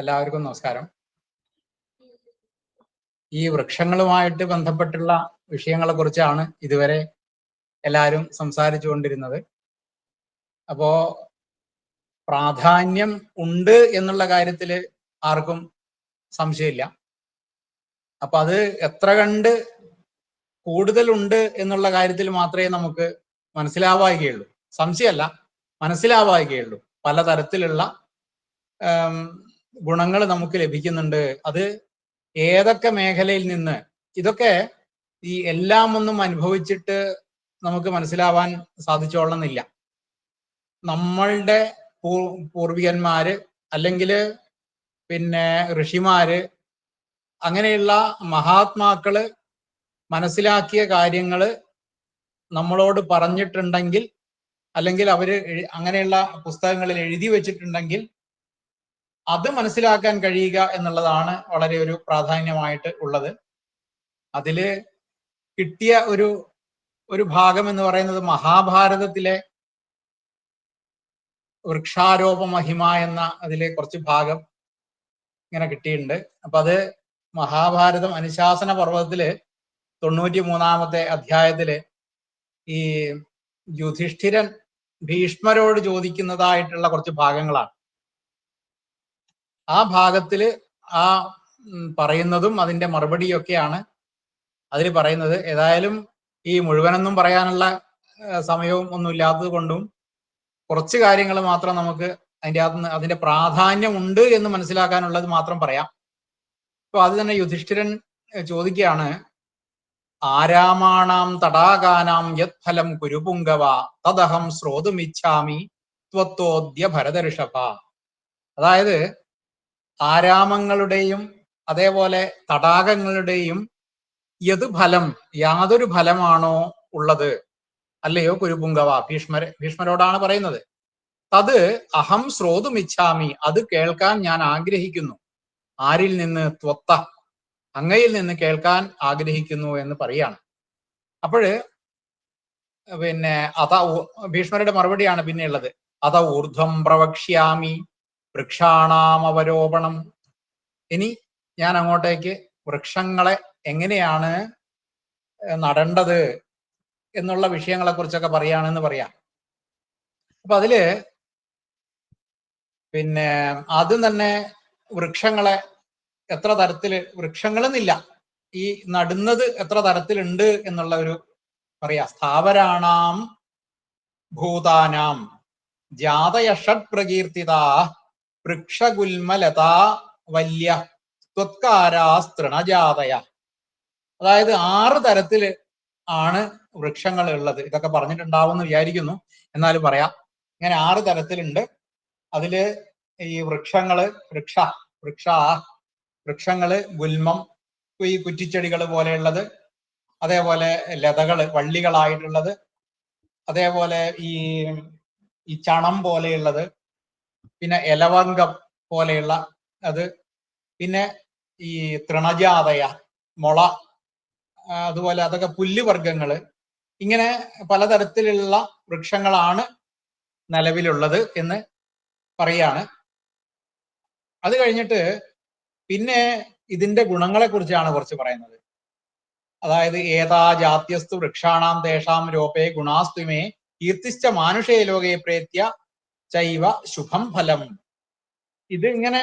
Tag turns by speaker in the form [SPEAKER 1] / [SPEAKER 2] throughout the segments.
[SPEAKER 1] എല്ലാവർക്കും നമസ്കാരം. ഈ വൃക്ഷങ്ങളുമായിട്ട് ബന്ധപ്പെട്ടുള്ള വിഷയങ്ങളെ കുറിച്ചാണ് ഇതുവരെ എല്ലാവരും സംസാരിച്ചു കൊണ്ടിരുന്നത്. അപ്പോ പ്രാധാന്യം ഉണ്ട് എന്നുള്ള കാര്യത്തിൽ ആർക്കും സംശയമില്ല. അപ്പൊ അത് എത്ര കണ്ട് കൂടുതലുണ്ട് എന്നുള്ള കാര്യത്തിൽ മാത്രമേ നമുക്ക് മനസ്സിലാവായികയുള്ളൂ. സംശയമല്ല മനസ്സിലാവായികയുള്ളൂ. പലതരത്തിലുള്ള ഗുണങ്ങൾ നമുക്ക് ലഭിക്കുന്നുണ്ട്. അത് ഏതൊക്കെ മേഖലയിൽ നിന്ന്? ഇതൊക്കെ ഈ എല്ലാം ഒന്നും അനുഭവിച്ചിട്ട് നമുക്ക് മനസ്സിലാവാൻ സാധിച്ചോളണമെന്നില്ല. നമ്മളുടെ പൂർവികന്മാര് അല്ലെങ്കിൽ പിന്നെ ഋഷിമാര് അങ്ങനെയുള്ള മഹാത്മാക്കൾ മനസ്സിലാക്കിയ കാര്യങ്ങൾ നമ്മളോട് പറഞ്ഞിട്ടുണ്ടെങ്കിൽ അല്ലെങ്കിൽ അവർ അങ്ങനെയുള്ള പുസ്തകങ്ങളിൽ എഴുതി വെച്ചിട്ടുണ്ടെങ്കിൽ അത് മനസ്സിലാക്കാൻ കഴിയുക എന്നുള്ളതാണ് വളരെ ഒരു പ്രാധാന്യമായിട്ട് ഉള്ളത്. അതിൽ കിട്ടിയ ഒരു ഒരു ഭാഗം എന്ന് പറയുന്നത് മഹാഭാരതത്തിലെ വൃക്ഷാരോപ മഹിമ എന്ന അതിലെ കുറച്ച് ഭാഗം ഇങ്ങനെ കിട്ടിയിട്ടുണ്ട്. അപ്പൊ അത് മഹാഭാരതം അനുശാസന പർവതത്തിൽ തൊണ്ണൂറ്റി മൂന്നാമത്തെ അധ്യായത്തിൽ ഈ യുധിഷ്ഠിരൻ ഭീഷ്മരോട് ചോദിക്കുന്നതായിട്ടുള്ള കുറച്ച് ഭാഗങ്ങളാണ്. ആ ഭാഗത്തിൽ ആ പറയുന്നതും അതിന്റെ മറുപടിയൊക്കെയാണ് അതിൽ പറയുന്നത്. ഏതായാലും ഈ മുഴുവനൊന്നും പറയാനുള്ള സമയവും ഒന്നും ഇല്ലാത്തത് കൊണ്ടും കുറച്ച് കാര്യങ്ങൾ മാത്രം നമുക്ക് അതിന്റെ അകത്ത് അതിന്റെ പ്രാധാന്യം ഉണ്ട് എന്ന് മനസ്സിലാക്കാനുള്ളത് മാത്രം പറയാം. അപ്പൊ അത് തന്നെ യുധിഷ്ഠിരൻ ചോദിക്കുകയാണ് ആരാമാണാം തടാകാനാം യത് ഫലം കുരുപുങ്കവ തദഹം ശ്രോതുമിച്ഛാമി ത്വത്തോദ്യ ഭരതഋഷഭ. അതായത് ആരാമങ്ങളുടെയും അതേപോലെ തടാകങ്ങളുടെയും യത് ഫലം യാതൊരു ഫലമാണോ ഉള്ളത്? അല്ലയോ കുരുപുങ്കവ? ഭീഷ്മര ഭീഷ്മരോടാണ് പറയുന്നത്. അത് അഹം ശ്രോതുമിച്ഛാമി. അത് കേൾക്കാൻ ഞാൻ ആഗ്രഹിക്കുന്നു. ആരിൽ നിന്ന് ത്വത്ത? അങ്ങയിൽ നിന്ന് കേൾക്കാൻ ആഗ്രഹിക്കുന്നു എന്ന് പറയാണ്. അപ്പോഴ് പിന്നെ അത ഭീഷ്മരുടെ മറുപടിയാണ് പിന്നെയുള്ളത്. അത ഊർധ്വം പ്രവക്ഷ്യാമി. വൃക്ഷാണാം അവരോപണം ഇനി ഞാൻ അങ്ങോട്ടേക്ക് വൃക്ഷങ്ങളെ എങ്ങനെയാണ് നടേണ്ടത് എന്നുള്ള വിഷയങ്ങളെ കുറിച്ചൊക്കെ പറയുകയാണെന്ന് പറയാം. അപ്പൊ അതിൽ പിന്നെ ആദ്യം തന്നെ വൃക്ഷങ്ങളെ എത്ര തരത്തിൽ വൃക്ഷങ്ങളെന്നില്ല ഈ നടുന്നത് എത്ര തരത്തിലുണ്ട് എന്നുള്ള ഒരു പറയാ. സ്ഥാവരാണാം ഭൂതാനാം ജാതയഷഡ് പ്രകീർത്തിത വൃക്ഷഗുൽമലതാ വല്യ ത്വത്കാരാസ്തൃണജാതയ. അതായത് ആറ് തരത്തിൽ ആണ് വൃക്ഷങ്ങൾ ഉള്ളത് ഇതൊക്കെ പറഞ്ഞിട്ടുണ്ടാവുമെന്ന് വിചാരിക്കുന്നു. എന്നാലും പറയാം. ഇങ്ങനെ ആറ് തരത്തിലുണ്ട്. അതിൽ ഈ വൃക്ഷങ്ങൾ വൃക്ഷ വൃക്ഷ വൃക്ഷങ്ങൾ ഗുൽമം ഈ കുറ്റിച്ചെടികൾ പോലെയുള്ളത്. അതേപോലെ ലതകൾ വള്ളികളായിട്ടുള്ളത്. അതേപോലെ ഈ ഈ ചണം പോലെയുള്ളത്. പിന്നെ എലവങ്കം പോലെയുള്ള അത് പിന്നെ ഈ തൃണജാതയ മുള അതുപോലെ അതൊക്കെ പുല്ലുവർഗങ്ങൾ ഇങ്ങനെ പലതരത്തിലുള്ള വൃക്ഷങ്ങളാണ് നിലവിലുള്ളത് എന്ന് പറയാണ്. അത് കഴിഞ്ഞിട്ട് പിന്നെ ഇതിന്റെ ഗുണങ്ങളെ കുറിച്ചാണ് കുറച്ച് പറയുന്നത്. അതായത് ഏതാ ജാത്യസ്തു വൃക്ഷാണാം തേഷാം രോപേ ഗുണാസ്തുമേ കീർത്തിച്ച മാനുഷേ ലോകേ പ്രേത്യ ചൈവ ശുഭം ഫലം. ഇത് ഇങ്ങനെ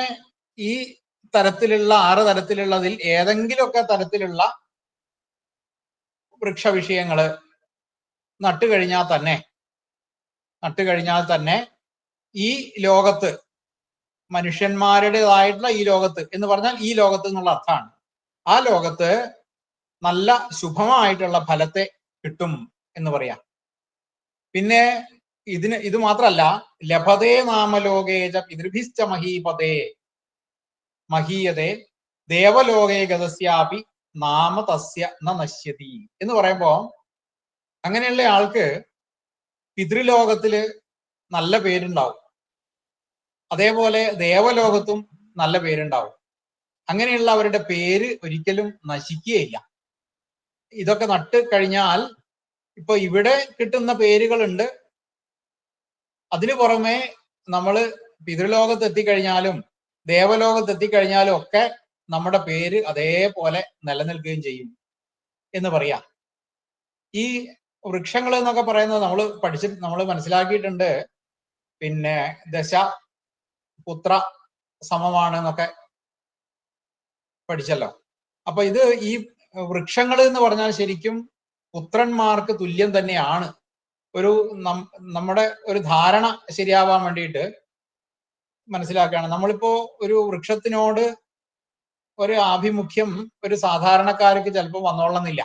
[SPEAKER 1] ഈ തരത്തിലുള്ള ആറ് തരത്തിലുള്ളതിൽ ഏതെങ്കിലുമൊക്കെ തരത്തിലുള്ള വൃക്ഷവിഷയങ്ങൾ നട്ടുകഴിഞ്ഞാൽ തന്നെ നട്ടുകഴിഞ്ഞാൽ തന്നെ ഈ ലോകത്ത് മനുഷ്യന്മാരുടേതായിട്ടുള്ള ഈ ലോകത്ത് എന്ന് പറഞ്ഞാൽ ഈ ലോകത്ത് എന്നുള്ള അർത്ഥമാണ്. ആ ലോകത്ത് നല്ല ശുഭമായിട്ടുള്ള ഫലത്തെ കിട്ടും എന്ന് പറയാം. പിന്നെ ഇതിന് ഇത് മാത്രല്ല ലഭതേ നാമലോകേജ പിതൃഭിശ്ച മഹീപതേ. മഹീയതേ ദേവലോകേ ഗതസ്യാപി നാമ തസ്യ നശ്യതി. എന്ന് പറയുമ്പോ അങ്ങനെയുള്ള ആൾക്ക് പിതൃലോകത്തിൽ നല്ല പേരുണ്ടാവും. അതേപോലെ ദേവലോകത്തും നല്ല പേരുണ്ടാവും. അങ്ങനെയുള്ള അവരുടെ പേര് ഒരിക്കലും നശിക്കുകയില്ല. ഇതൊക്കെ നട്ട് കഴിഞ്ഞാൽ ഇപ്പൊ ഇവിടെ കിട്ടുന്ന പേരുകളുണ്ട് അതിനു പുറമെ നമ്മൾ പിതൃലോകത്ത് എത്തിക്കഴിഞ്ഞാലും ദേവലോകത്ത് എത്തിക്കഴിഞ്ഞാലും ഒക്കെ നമ്മുടെ പേര് അതേപോലെ നിലനിൽക്കുകയും ചെയ്യും എന്ന് പറയാം. ഈ വൃക്ഷങ്ങൾ എന്നൊക്കെ പറയുന്നത് നമ്മൾ പഠിച്ച് നമ്മൾ മനസ്സിലാക്കിയിട്ടുണ്ട്. പിന്നെ ദശ പുത്ര സമമാണ് എന്നൊക്കെ പഠിച്ചല്ലോ. അപ്പൊ ഇത് ഈ വൃക്ഷങ്ങൾ എന്ന് പറഞ്ഞാൽ ശരിക്കും പുത്രന്മാർക്ക് തുല്യം തന്നെയാണ്. ഒരു നമ്മുടെ ഒരു ധാരണ ശരിയാവാൻ വേണ്ടിയിട്ട് മനസ്സിലാക്കുകയാണ്. നമ്മളിപ്പോ ഒരു വൃക്ഷത്തിനോട് ഒരു ആഭിമുഖ്യം ഒരു സാധാരണക്കാർക്ക് ചിലപ്പോൾ വന്നോളന്നില്ല.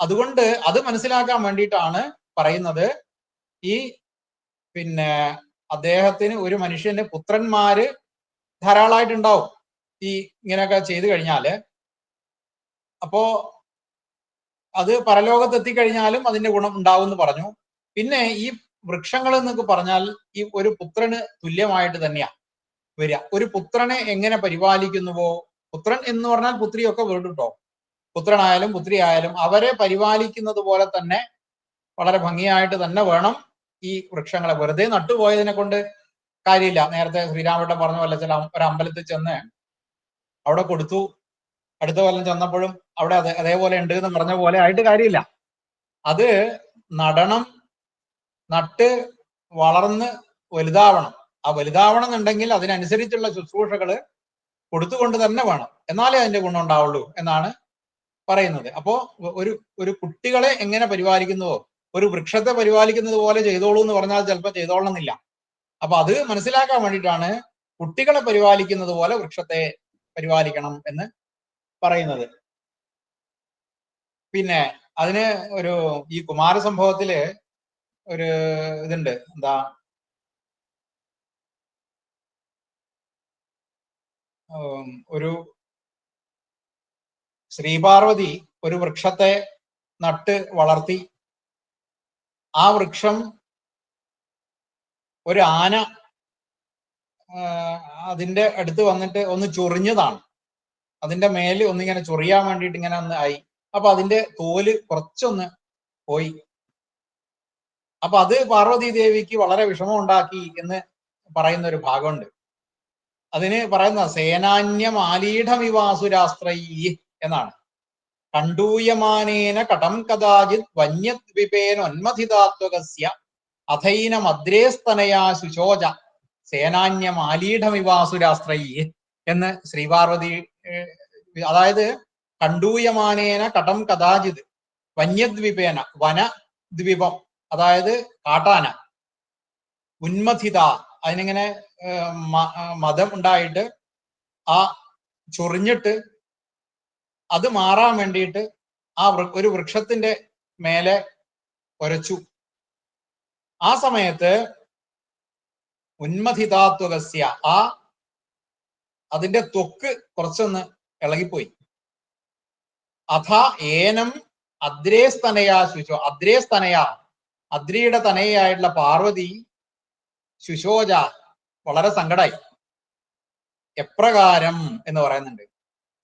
[SPEAKER 1] അതുകൊണ്ട് അത് മനസ്സിലാക്കാൻ വേണ്ടിയിട്ടാണ് പറയുന്നത്. ഈ പിന്നെ അദ്ദേഹത്തിന് ഒരു മനുഷ്യന് പുത്രന്മാര് ധാരാളമായിട്ടുണ്ടാവും ഈ ഇങ്ങനെയൊക്കെ ചെയ്തു കഴിഞ്ഞാൽ. അപ്പോ അത് പരലോകത്തെത്തിക്കഴിഞ്ഞാലും അതിന്റെ ഗുണം ഉണ്ടാവും എന്ന് പറഞ്ഞു. പിന്നെ ഈ വൃക്ഷങ്ങൾ എന്നൊക്കെ പറഞ്ഞാൽ ഈ ഒരു പുത്രന് തുല്യമായിട്ട് തന്നെയാ വരിക. ഒരു പുത്രനെ എങ്ങനെ പരിപാലിക്കുന്നുവോ പുത്രൻ എന്ന് പറഞ്ഞാൽ പുത്രിയൊക്കെ വീണ്ടുട്ടോ. പുത്രനായാലും പുത്രി ആയാലും അവരെ പരിപാലിക്കുന്നത് പോലെ തന്നെ വളരെ ഭംഗിയായിട്ട് തന്നെ വേണം ഈ വൃക്ഷങ്ങളെ. വെറുതെ നട്ടുപോയതിനെ കൊണ്ട് കാര്യമില്ല. നേരത്തെ ശ്രീരാമേട്ടൻ പറഞ്ഞ പോലെ ചില ഒരു അമ്പലത്തിൽ ചെന്ന് അവിടെ കൊടുത്തു. അടുത്ത കൊല്ലം ചെന്നപ്പോഴും അവിടെ അതേ അതേപോലെ ഉണ്ട് എന്ന് പറഞ്ഞ പോലെ ആയിട്ട് കാര്യമില്ല. അത് നടണം നട്ട് വളർന്ന് വലുതാവണം. ആ വലുതാവണം എന്നുണ്ടെങ്കിൽ അതിനനുസരിച്ചുള്ള ശുശ്രൂഷകൾ കൊടുത്തുകൊണ്ട് തന്നെ വേണം. എന്നാലേ അതിന്റെ ഗുണം ഉണ്ടാവുള്ളൂ എന്നാണ് പറയുന്നത്. അപ്പോ ഒരു ഒരു കുട്ടികളെ എങ്ങനെ പരിപാലിക്കുന്നുവോ ഒരു വൃക്ഷത്തെ പരിപാലിക്കുന്നത് പോലെ ചെയ്തോളൂ എന്ന് പറഞ്ഞാൽ ചിലപ്പോൾ ചെയ്തോളണമെന്നില്ല. അപ്പൊ അത് മനസ്സിലാക്കാൻ വേണ്ടിയിട്ടാണ് കുട്ടികളെ പരിപാലിക്കുന്നത് പോലെ വൃക്ഷത്തെ പരിപാലിക്കണം എന്ന് പറയുന്നത്. പിന്നെ അതിന് ഒരു ഈ കുമാര സംഭവത്തിൽ ഒരു ഇതുണ്ട്. എന്താ? ഒരു ശ്രീപാർവതി ഒരു വൃക്ഷത്തെ നട്ട് വളർത്തി. ആ വൃക്ഷം ഒരു ആന അതിന്റെ അടുത്ത് വന്നിട്ട് ഒന്ന് ചൊറിഞ്ഞതാണ്. അതിന്റെ മേൽ ഒന്നിങ്ങനെ ചൊറിയാൻ വേണ്ടിയിട്ട് ഇങ്ങനെ ഒന്ന് ആയി. അപ്പൊ അതിന്റെ തോൽ കുറച്ചൊന്ന് പോയി. അപ്പൊ അത് പാർവതി ദേവിക്ക് വളരെ വിഷമം ഉണ്ടാക്കി എന്ന് പറയുന്ന ഒരു ഭാഗമുണ്ട്. അതിന് പറയുന്ന സേനാന്യം ആലീഢമിവാസുരാസ്ത്രൈ എന്നാണ്. കണ്ടൂയമാനേന കടം കഥാചിത് വന്യദ്വിപേനൊന്മഥിതാത്വകസ്യ അഥൈനമദ്രേസ്തനയാ ശുശോച സേനാന്യം ആലീഢമിവാസുരാസ്ത്രൈ എന്ന് ശ്രീപാർവതി അതായത് കണ്ടൂയമാനേന കടം കഥാചിത് വന്യദ്വിപേന വനദ്വീപം അതായത് കാട്ടാന. ഉന്മഥിത. അതിനിങ്ങനെ മതം ഉണ്ടായിട്ട് ആ ചൊറിഞ്ഞിട്ട് അത് മാറാൻ വേണ്ടിയിട്ട് ആ ഒരു വൃക്ഷത്തിന്റെ മേലെ ഒരച്ചു. ആ സമയത്ത് ഉന്മഥിതാത്വകസ്യ. ആ അതിന്റെ ത്വക്ക് കുറച്ചൊന്ന് ഇളകിപ്പോയി. അഥ ഏനം അദ്രേസ്തനയാ ശുചോ അദ്രേസ്തനയാ അദ്രിയുടെ തനയായിട്ടുള്ള പാർവതി ശുശോജ വളരെ സങ്കടായി. എപ്രകാരം എന്ന് പറയുന്നുണ്ട്.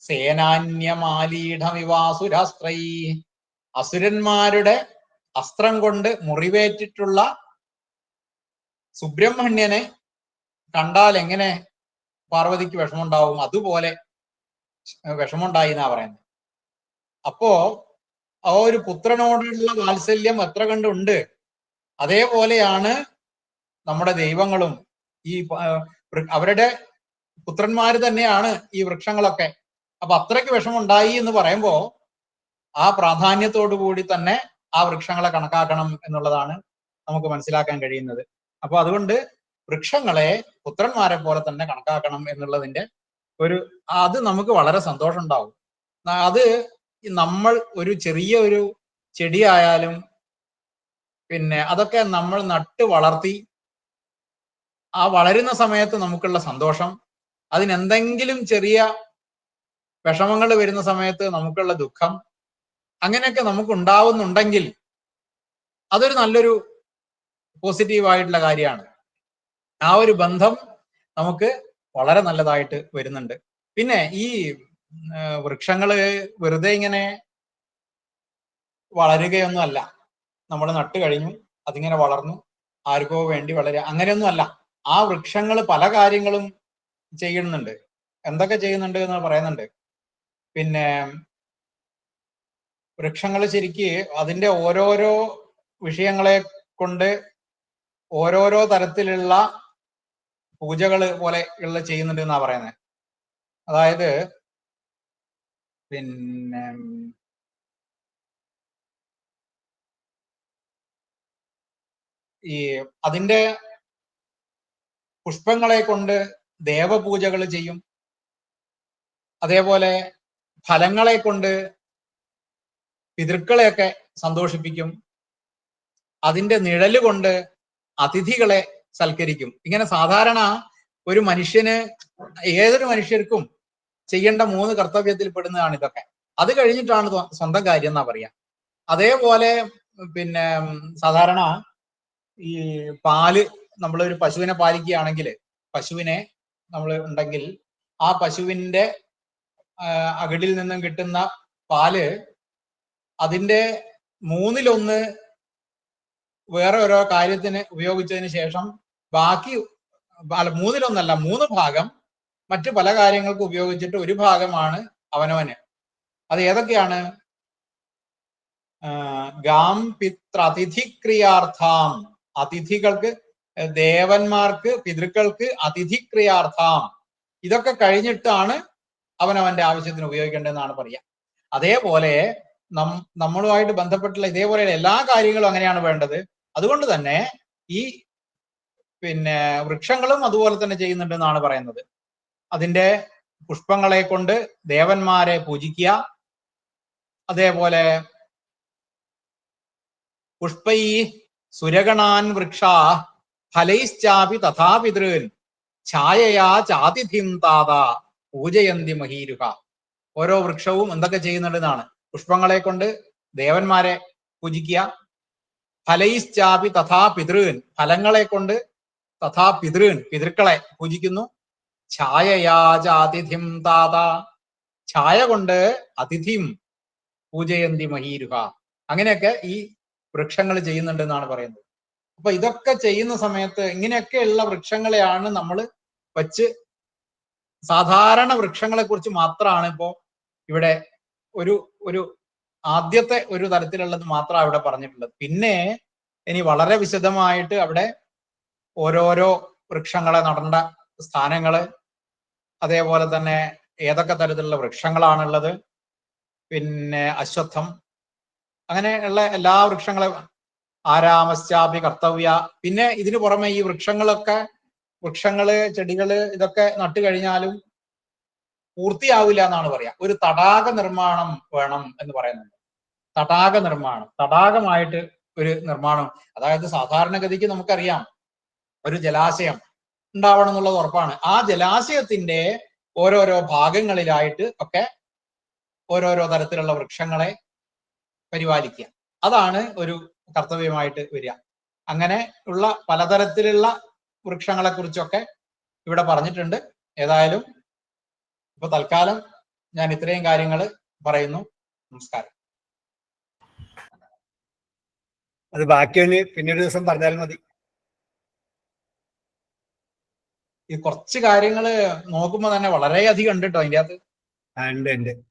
[SPEAKER 1] സേനാന്യമാലീഢമിവാസുരാസ്ത്രൈ അസുരന്മാരുടെ അസ്ത്രം കൊണ്ട് മുറിവേറ്റിട്ടുള്ള സുബ്രഹ്മണ്യനെ കണ്ടാൽ എങ്ങനെ പാർവതിക്ക് വിഷമുണ്ടാവും അതുപോലെ വിഷമുണ്ടായി എന്നാ പറയുന്നത്. അപ്പോ ആ ഒരു പുത്രനോടുള്ള വാത്സല്യം എത്ര കണ്ടുണ്ട് അതേപോലെയാണ് നമ്മുടെ ദൈവങ്ങളും ഈ അവരുടെ പുത്രന്മാര് തന്നെയാണ് ഈ വൃക്ഷങ്ങളൊക്കെ. അപ്പൊ അത്രയ്ക്ക് വിഷമുണ്ടായി എന്ന് പറയുമ്പോൾ ആ പ്രാധാന്യത്തോടു കൂടി തന്നെ ആ വൃക്ഷങ്ങളെ കണക്കാക്കണം എന്നുള്ളതാണ് നമുക്ക് മനസ്സിലാക്കാൻ കഴിയുന്നത്. അപ്പൊ അതുകൊണ്ട് വൃക്ഷങ്ങളെ പുത്രന്മാരെ പോലെ തന്നെ കണക്കാക്കണം എന്നുള്ളതിന്റെ ഒരു അത് നമുക്ക് വളരെ സന്തോഷം ഉണ്ടാവും അത് നമ്മൾ ഒരു ചെറിയ ഒരു ചെടിയായാലും പിന്നെ അതൊക്കെ നമ്മൾ നട്ട് വളർത്തി ആ വളരുന്ന സമയത്ത് നമുക്കുള്ള സന്തോഷം. അതിനെന്തെങ്കിലും ചെറിയ വിഷമങ്ങൾ വരുന്ന സമയത്ത് നമുക്കുള്ള ദുഃഖം. അങ്ങനെയൊക്കെ നമുക്ക് ഉണ്ടാവുന്നുണ്ടെങ്കിൽ അതൊരു നല്ലൊരു പോസിറ്റീവ് ആയിട്ടുള്ള കാര്യമാണ്. ആ ഒരു ബന്ധം നമുക്ക് വളരെ നല്ലതായിട്ട് വരുന്നുണ്ട്. പിന്നെ ഈ വൃക്ഷങ്ങൾ വെറുതെ ഇങ്ങനെ വളരുകയൊന്നും അല്ല. നമ്മൾ നട്ടു കഴിഞ്ഞു അതിങ്ങനെ വളർന്നു ആർക്കോ വേണ്ടി വളരെ. അങ്ങനെയൊന്നും അല്ല ആ വൃക്ഷങ്ങൾ പല കാര്യങ്ങളും ചെയ്യുന്നുണ്ട്. എന്തൊക്കെ ചെയ്യുന്നുണ്ട് എന്ന് പറയുന്നുണ്ട്. പിന്നെ വൃക്ഷങ്ങൾ ശരിക്ക് അതിന്റെ ഓരോരോ വിഷയങ്ങളെ കൊണ്ട് ഓരോരോ തരത്തിലുള്ള പൂജകൾ പോലെ ഉള്ള ചെയ്യുന്നുണ്ട് എന്നാ പറയുന്നത് അതായത് പിന്നെ ഈ അതിന്റെ പുഷ്പങ്ങളെ കൊണ്ട് ദേവപൂജകൾ ചെയ്യും. അതേപോലെ ഫലങ്ങളെ കൊണ്ട് പിതൃക്കളെയൊക്കെ സന്തോഷിപ്പിക്കും. അതിന്റെ നിഴൽ കൊണ്ട് അതിഥികളെ സൽക്കരിക്കും. ഇങ്ങനെ സാധാരണ ഒരു മനുഷ്യന് ഏതൊരു മനുഷ്യർക്കും ചെയ്യേണ്ട മൂന്ന് കർത്തവ്യത്തിൽ പെടുന്നതാണ് ഇതൊക്കെ. അത് കഴിഞ്ഞിട്ടാണ് സ്വ- സ്വന്തം കാര്യം എന്നാ പറയാ. അതേപോലെ പിന്നെ സാധാരണ ഈ പാൽ നമ്മൾ ഒരു പശുവിനെ പാലിക്കുകയാണെങ്കിൽ പശുവിനെ നമ്മൾ ഉണ്ടെങ്കിൽ ആ പശുവിന്റെ അകടിൽ നിന്നും കിട്ടുന്ന പാൽ അതിന്റെ മൂന്നിലൊന്ന് വേറെ ഓരോ കാര്യത്തിന് ഉപയോഗിച്ചതിന് ശേഷം ബാക്കി മൂന്നിലൊന്നല്ല മൂന്ന് ഭാഗം മറ്റു പല കാര്യങ്ങൾക്ക് ഉപയോഗിച്ചിട്ട് ഒരു ഭാഗമാണ് അവനവന്. അത് ഏതൊക്കെയാണ്? ഗാം പിത്ര അതിഥിക്രിയാർത്ഥാം അതിഥികൾക്ക് ദേവന്മാർക്ക് പിതൃക്കൾക്ക് അതിഥിക്രിയാർത്ഥം. ഇതൊക്കെ കഴിഞ്ഞിട്ടാണ് അവൻ അവന്റെ ആവശ്യത്തിന് ഉപയോഗിക്കേണ്ടതെന്നാണ് പറയുക അതേപോലെ നം നമ്മളുമായിട്ട് ബന്ധപ്പെട്ടുള്ള ഇതേപോലെയുള്ള എല്ലാ കാര്യങ്ങളും അങ്ങനെയാണ് വേണ്ടത്. അതുകൊണ്ട് തന്നെ ഈ പിന്നെ വൃക്ഷങ്ങളും അതുപോലെ തന്നെ ചെയ്യുന്നുണ്ടെന്നാണ് പറയുന്നത്. അതിന്റെ പുഷ്പങ്ങളെ കൊണ്ട് ദേവന്മാരെ പൂജിക്കുക. അതേപോലെ പുഷ്പൈ സുരഗണാൻ വൃക്ഷാ ഫലൈശ്ചാപി തഥാ പിതൃൻ ഛായയാ ചാതിഥിം താത. പൂജയന്തി മഹീരുഹ. ഓരോ വൃക്ഷവും എന്തൊക്കെ ചെയ്യുന്നുണ്ടെന്നാണ് പുഷ്പങ്ങളെ കൊണ്ട് ദേവന്മാരെ പൂജിക്കുക. ഫലൈശ്ചാപി തഥാ പിതൃൻ ഫലങ്ങളെ കൊണ്ട് തഥാ പിതൃൻ പിതൃക്കളെ പൂജിക്കുന്നു. ഛായയാചാതിഥിം താത. ഛായ കൊണ്ട് അതിഥിം പൂജയന്തി മഹീരുഹ. അങ്ങനെയൊക്കെ ഈ വൃക്ഷങ്ങൾ ചെയ്യുന്നുണ്ട് എന്നാണ് പറയുന്നത്. അപ്പൊ ഇതൊക്കെ ചെയ്യുന്ന സമയത്ത് ഇങ്ങനെയൊക്കെയുള്ള വൃക്ഷങ്ങളെയാണ് നമ്മൾ വച്ച് സാധാരണ വൃക്ഷങ്ങളെ കുറിച്ച് മാത്രമാണ് ഇപ്പോ ഇവിടെ ഒരു ഒരു ആദ്യത്തെ ഒരു തരത്തിലുള്ളത് മാത്രം അവിടെ പറഞ്ഞിട്ടുള്ളത്. പിന്നെ ഇനി വളരെ വിശദമായിട്ട് അവിടെ ഓരോരോ വൃക്ഷങ്ങളെ നടേണ്ട സ്ഥാനങ്ങൾ അതേപോലെ തന്നെ ഏതൊക്കെ തരത്തിലുള്ള വൃക്ഷങ്ങളാണുള്ളത് പിന്നെ അശ്വത്ഥം അങ്ങനെയുള്ള എല്ലാ വൃക്ഷങ്ങളെ ആരാമശ്ചാപി കർത്തവ്യ. പിന്നെ ഇതിനു പുറമെ ഈ വൃക്ഷങ്ങളൊക്കെ വൃക്ഷങ്ങൾ ചെടികൾ ഇതൊക്കെ നട്ടു കഴിഞ്ഞാലും പൂർത്തിയാവില്ല എന്നാണ് പറയാ. ഒരു തടാക നിർമ്മാണം വേണം എന്ന് പറയുന്നുണ്ട്. തടാക നിർമ്മാണം തടാകമായിട്ട് ഒരു നിർമ്മാണം. അതായത് സാധാരണഗതിക്ക് നമുക്കറിയാം ഒരു ജലാശയം ഉണ്ടാവണം എന്നുള്ളത് ഉറപ്പാണ്. ആ ജലാശയത്തിന്റെ ഓരോരോ ഭാഗങ്ങളിലായിട്ട് ഒക്കെ ഓരോരോ തരത്തിലുള്ള വൃക്ഷങ്ങളെ പരിപാലിക്കുക. അതാണ് ഒരു കർത്തവ്യമായിട്ട് വരിക. അങ്ങനെ ഉള്ള പലതരത്തിലുള്ള വൃക്ഷങ്ങളെ കുറിച്ചൊക്കെ ഇവിടെ പറഞ്ഞിട്ടുണ്ട്. ഏതായാലും ഇപ്പൊ തൽക്കാലം ഞാൻ ഇത്രയും കാര്യങ്ങൾ പറയുന്നു. നമസ്കാരം.
[SPEAKER 2] അത് ബാക്കിയൊന്ന് പിന്നൊരു ദിവസം പറഞ്ഞാൽ മതി.
[SPEAKER 1] ഈ കുറച്ച് കാര്യങ്ങൾ നോക്കുമ്പോ തന്നെ വളരെയധികം ഉണ്ട് കേട്ടോ അതിന്റെ അകത്ത്.
[SPEAKER 2] ഉണ്ട് ഉണ്ട്.